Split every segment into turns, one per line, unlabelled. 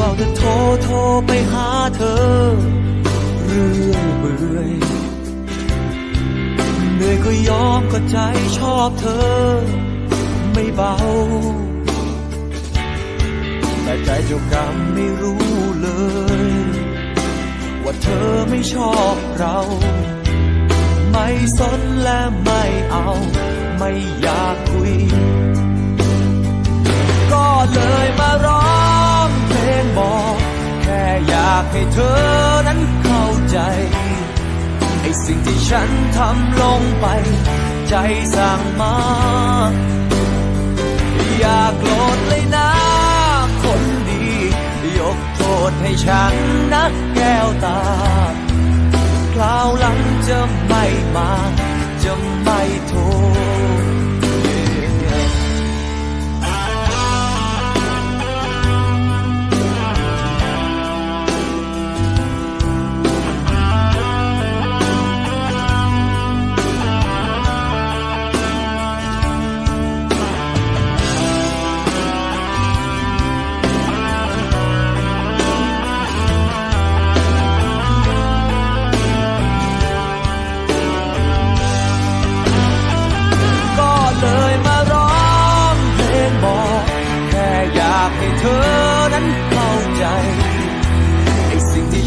ฝ้าแต่โทรโทรไปหาเธอ เรื่อยเบื่อยเหนื่อยก็ยอมก็ใจชอบเธอ ไม่เบา แต่ใจเจ้ากรรมไม่รู้เลย ว่าเธอไม่ชอบเรา ไม่สนและไม่เอา ไม่อยากคุยากให้เธอนั้นเข้าใจไอ้สิ่งที่ฉันทำลงไป ใจสั่งมา อย่าโกรธเลยนะ คนดี ยกโทษให้ฉันนะแก้วตาคราวหลังจะไม่มา จะไม่โทษ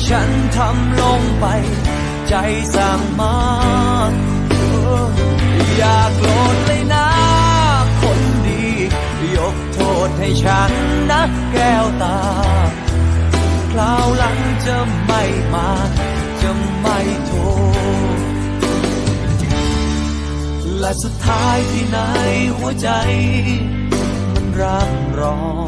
ฉันทำลงไป ใจสั่งมาเอย่าโกรธเลยนะ คนดี ยกโทษให้ฉันนะแก้วตา คราวหลังจะไม่มา จะไม่โทษ และสุดท้ายที่ไหนหัวใจ มันรักร้อง